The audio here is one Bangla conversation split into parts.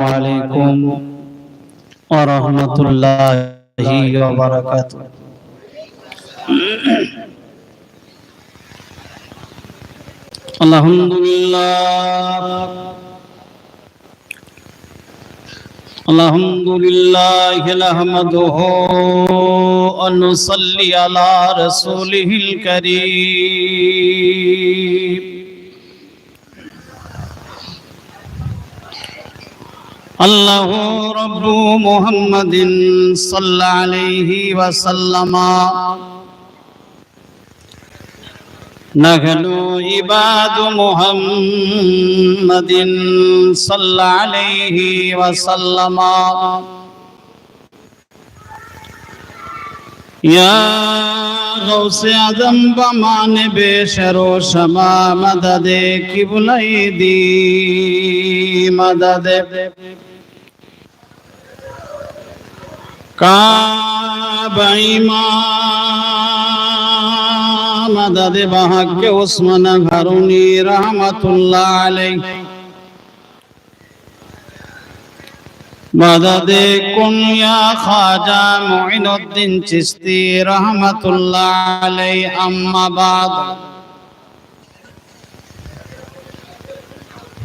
আলাইকুম ওয়া রাহমাতুল্লাহি ওয়া বারাকাতুহু আলহামদুলিল্লাহ। আলহামদুলিল্লাহ নাহমাদুহু ওয়া নুসাল্লি আলা রাসূলিহিল কারীম। الكريم الله رب محمد صلى عليه وسلم نحن عباد محمد صلى عليه وسلم يا غوث اعظم بمان بشر و شما مدد قبلئی دی مدد মাদাদে বাহাক্কে ওসমান ঘারুনি রহমাতুল্লাহ আলাই মাদাদে কুনিয়া খাজা মুইনুদ্দিন চিস্তি রহমাতুল্লাহ আলাই আম্মা বাদ।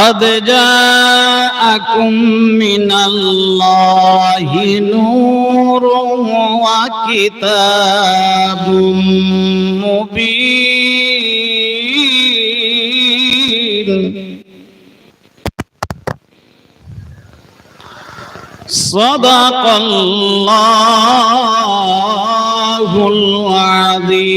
قد جاءكم من الله نور وكتاب مبين صدق الله العظيم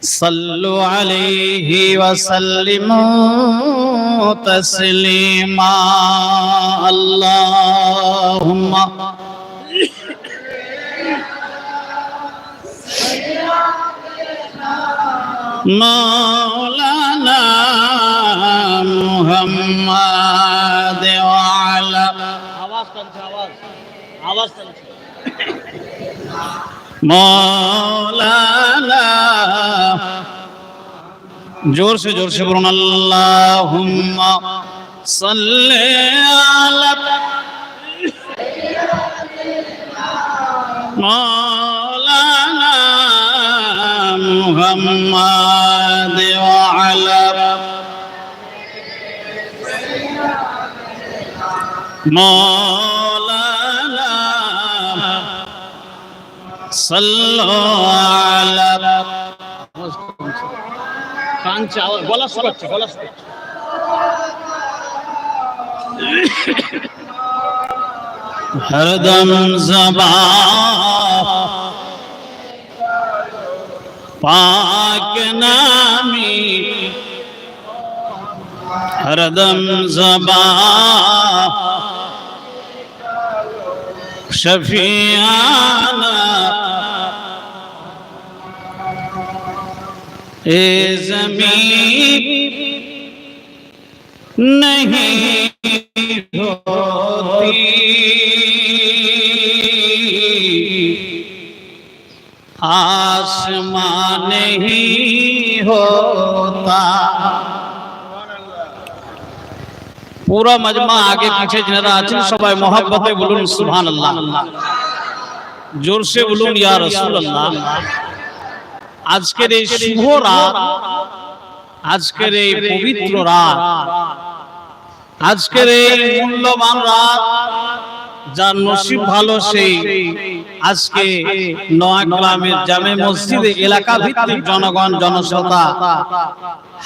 صلوا عليه وسلموا تسليما اللهم مولانا محمد وعلى آواز آواز آواز মৌলানা। জোরসে জোরসে বলুন আল্লাহুম্মা সাল্লি আলা মৌলানা মুহাম্মাদ গলা সরাচ্ছে গলা সরাচ্ছে হরদম জবা পাক নামি হরদম জবা শফিয়ানা ए ज़मीन नहीं आसमान नहीं होता। पूरा मजमा आगे पीछे जरा आज सबा मोहब्बत बुलून सुबह अल्लाह। ज़ोर से बुलून यार रसूल अल्लाह। আজকের এই শুভ রাত আজকের এই পবিত্র রাত আজকের এই মূল্যবান রাত যার নসিব ভালো সেই আজকে নয়া গ্রামের জামে মসজিদে এলাকা ভিত্তিক জনগণ জনসতা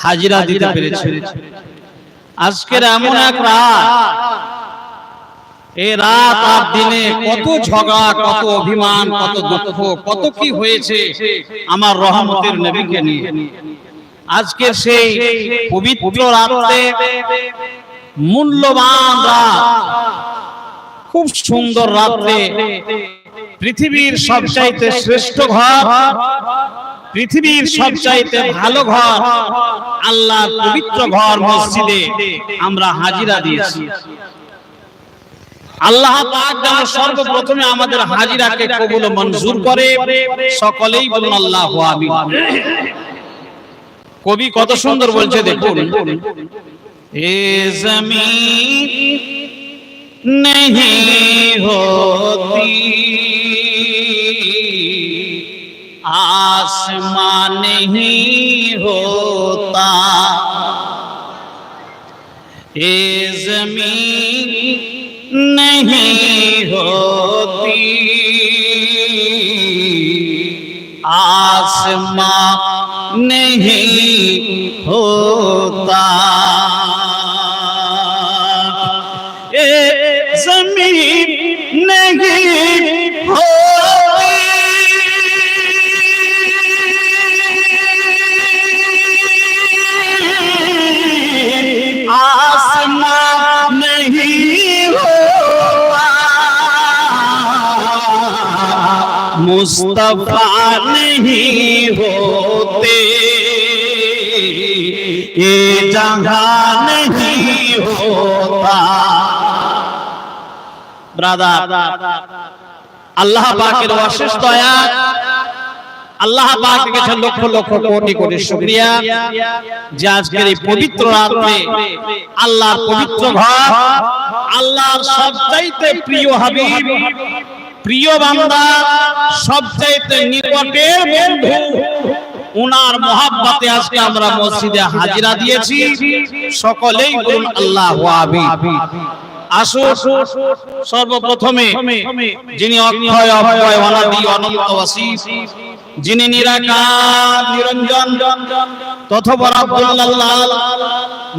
হাজিরা দিতে পেরেছে। আজকের এমন এক রাত এই রাত আর দিনে কত ঝগড়া, কত অভিমান, কত দুঃখ, কত কি হয়েছে আমার রহমতের নবীকে নিয়ে। আজকে সেই পবিত্র রাতে মূল্যবান রাত, খুব সুন্দর রাত্রে পৃথিবীর সবচাইতে শ্রেষ্ঠ ঘর, পৃথিবীর সবচাইতে ভালো ঘর আল্লাহ পবিত্র ঘর মসজিদে আমরা হাজিরা দিয়েছি। আল্লাহ পাক যেন সর্বপ্রথমে আমাদের হাজিরাকে কবুল ও মঞ্জুর করে সকলেই বলুন আল্লাহ আমিন কবি কত সুন্দর বলছে দেখুন এ জমিন नहीं होती आसमान नहीं होता ये जमीन नहीं होती। आसमां नहीं होता। मुस्तफा नहीं होते ये जहां नहीं होता ব্রাদার আল্লাহ পাকের অশেষ দয়া আল্লাহ পাকের কাছে লক্ষ লক্ষ কোটি কোটি শুকরিয়া যে আজকের এই পবিত্র রাতে আল্লাহর পবিত্র ঘর আল্লাহর সবচাইতে প্রিয় হাবিব প্রিয় বান্দা, সবচাইতে নিকটের বন্ধু উনার মহাব্বতে আজকে আমরা মসজিদে হাজিরা দিয়েছি। সকলেই বলুন, আল্লাহ আসো সর্বপ্রথমে যিনি অক্ষয় অভয় অনাদি, অনন্ত যিনি নিরাকার, নিরঞ্জন তথবর আব্দুল্লাহ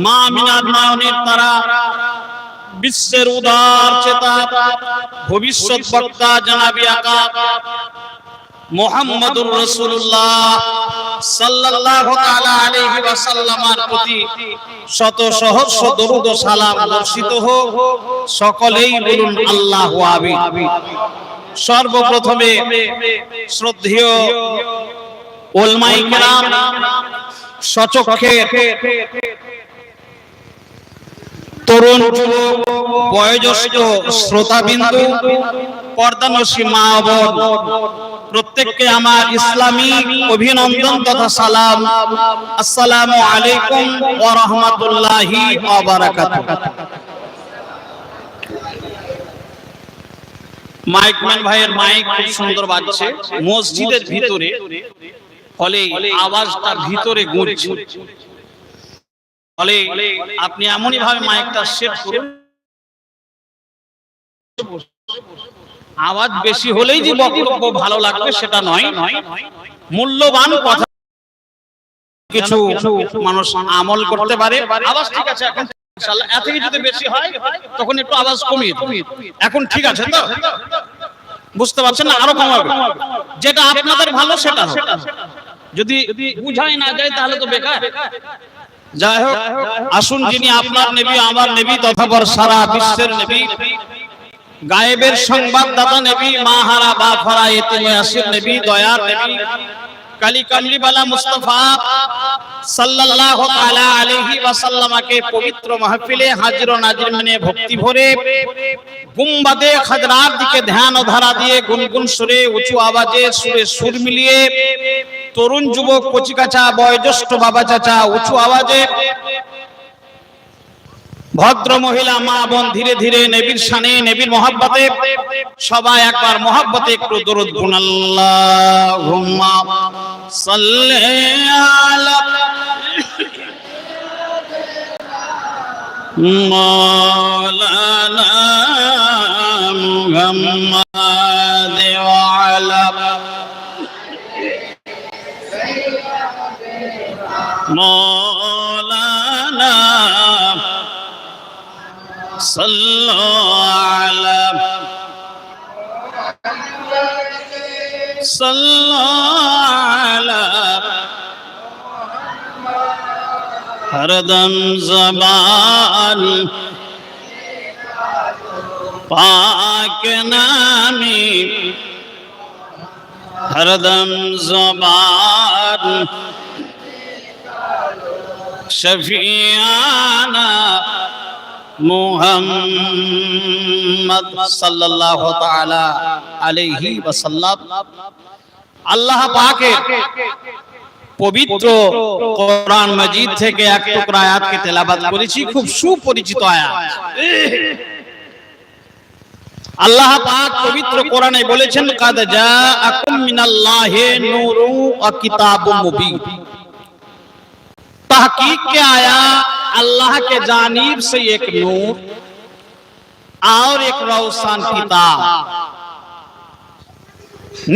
মা মিনার নয়নের তারা বিশ্বের উদার চেতা, ভবিষ্যৎ বক্তা জানাবি আকা, মোহাম্মদুর রাসূলুল্লাহ সাল্লাল্লাহু তাআলা আলাইহি ওয়াসাল্লামের প্রতি শত সহস্র দরুদ ও সালাম বর্ষিত হোক। সকলেই বলুন আল্লাহু আমিন। সর্বপ্রথমে শ্রদ্ধেয় ওলমাই কেরাম, সচক্ষে তরুণ যুবক, বয়োজ্যেষ্ঠ শ্রোতাবিন্দু, পর্দানসী মা বোন, প্রত্যেককে আমার ইসলামী অভিনন্দন তথা সালাম। আসসালামু আলাইকুম ওয়া রাহমাতুল্লাহি ওয়া বারাকাতুহু। মাইকম্যান ভাইয়ের মাইক খুব সুন্দর বাজছে। মসজিদের ভিতরে ফলে আওয়াজটা ভিতরে গুঁজছে। ফলে আপনি এমনই ভাবে মাইকটা সেট করুন। আওয়াজ বেশি হলেই যে বক্তব্য ভালো লাগবে সেটা নয়। মূল্যবান কথা। কিছু মানুষ আমল করতে পারে। আওয়াজ ঠিক আছে এখন ইনশাআল্লাহ। এত যদি বেশি হয় তখন একটু আওয়াজ কমিয়ে। এখন ঠিক আছে তো? বুঝতে পারছেন না? আরও কমাবে। যেটা আপনাদের ভালো সেটা যদি বুঝাই না যায় তাহলে তো বেকার। যাই হোক আসুন যিনি আপনার নেবী আমার নেবী তথা পর সারা বিশ্বের নেবী। গায়েবের সংবাদদাতা নেবী মাহারা বা ফরা এতিমে আসির নেবী দয়ার নেবী। কালী কামলিওয়ালা মুস্তাফা সাল্লাল্লাহু তাআলা আলাইহি ওয়াসাল্লামকে পবিত্র মাহফিলে হাজির ও নাজির মানে ভক্তি ভরে গুম্বাদে খাজরার দিকে ধ্যান ও ধারা দিয়ে গুনগুন সুরে উঁচু আওয়াজে সুরে সুর মিলিয়ে তরুণ যুবক কচি কাচা, বয়োজ্যেষ্ঠ বাবা চাচা, উঁচু আওয়াজে ভদ্র মহিলা মা বোন ধীরে ধীরে নেবির সানে, নেবির মহাব্বতে, সবাই একবার মহাব্বতে একটু দরুদ গুণ আল্লাহুম্মা সাল্লি আলা মাওলানা মুহাম্মাদ ওয়া আলা مولانا صلوا على صلوا على হরদম জবান পাক নামি হরদম জবান শফিয়ানা মুহাম্মদ সাল্লাল্লাহু তাআলা আলাইহি ওয়াসাল্লাম। আল্লাহ পাকের পবিত্র কোরআন মজিদ থেকে এক টুকরা আয়াতকে তেলাবাত করেছি, খুব সুপরিচিত আয়াত। আল্লাহ পাক পবিত্র কোরআনে বলেছেন, কাদ জাআকুম মিনাল্লাহি নূরু ওয়া কিতাবুম মুবিন। तहकीक के आया अल्लाह के जानिब से एक नूर और एक रोशन किताब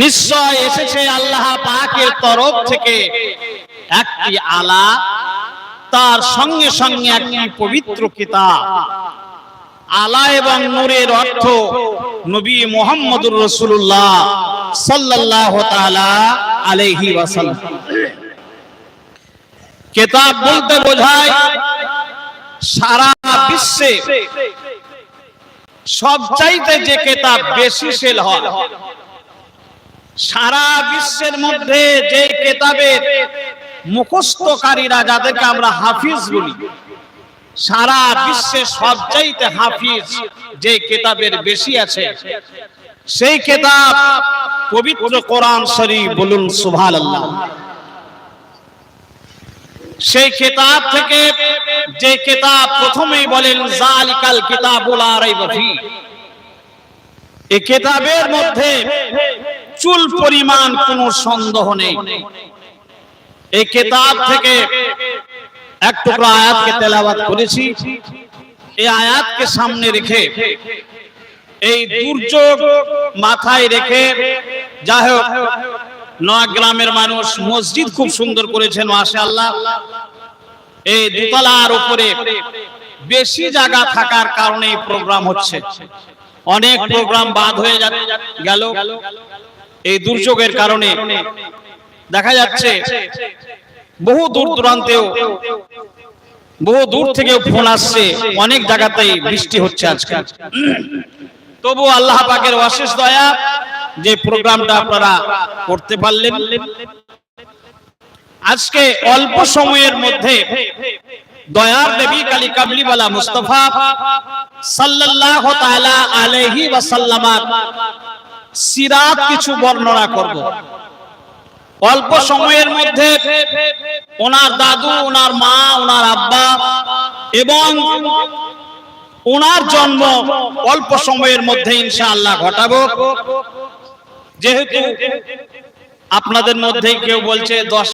নিশ্চয় এসেছে আল্লাহ পাকের তরফ থেকে একটি আলা তার সঙ্গে সঙ্গে একটি পবিত্র কিতাব আলা এবং নূরের অর্থ নবী মোহাম্মদুর রসুল্লাহ সাল্লাল্লাহু তাআলা আলাইহি ওয়াসাল্লাম কিতাব বলতে বোঝায় সারা বিশ্বে সবচাইতে যে কেতাব বেশি সেল হয়। সারা বিশ্বের মধ্যে যে কেতাবের মুখস্থকারীরা যাদেরকে আমরা হাফিজ বলি, সারা বিশ্বে সবচাইতে হাফিজ যে কেতাবের বেশি আছে, সেই কেতাব পবিত্র কোরআন শরীফ বলুন, সুবহানাল্লাহ। সেই কেতাব থেকে যে কেতাব প্রথমেই বলেন, জালিকাল কিতাবুল রাইবা ফি। এই কেতাবের মধ্যে চুল পরিমাণ কোনো সন্দেহ নেই। এই কেতাব থেকে এক টুকরা আয়াতকে তেলাওয়াত করেছি। এই আয়াতকে সামনে রেখে, এই দুর্যোগ মাথায় রেখে, যাই হোক নয়া গ্রামের মানুষ মসজিদ খুব সুন্দর করেছেন মাশাআল্লাহ। এই দোতলার উপরে বেশি জায়গা থাকার কারণে এই প্রোগ্রাম হচ্ছে। অনেক প্রোগ্রাম বাদ হয়ে গেল। এই দুর্যোগের কারণে দেখা যাচ্ছে বহু দূর দূরান্তেও, বহু দূর থেকেও ফোন আসছে। অনেক জায়গাতেই বৃষ্টি হচ্ছে আজকে তবু আল্লাহ পাকের অশেষ দয়া যে প্রোগ্রামটা আপনারা করতে পারলেন। আজকে অল্প সময়ের মধ্যে দয়ার নবী কালী কাবলিওয়ালা মুস্তাফা সাল্লাল্লাহু তাআলা আলাইহি ওয়াসাল্লামার সিরাত কিছু বর্ণনা করব। অল্প সময়ের মধ্যে ওনার দাদু, ওনার মা, ওনার আব্বা এবং ওনার জন্ম অল্প সময়ের মধ্যে ইনশাআল্লাহ ঘটাবো। যেহেতু আপনাদের মধ্যেই কেউ বলছে দশ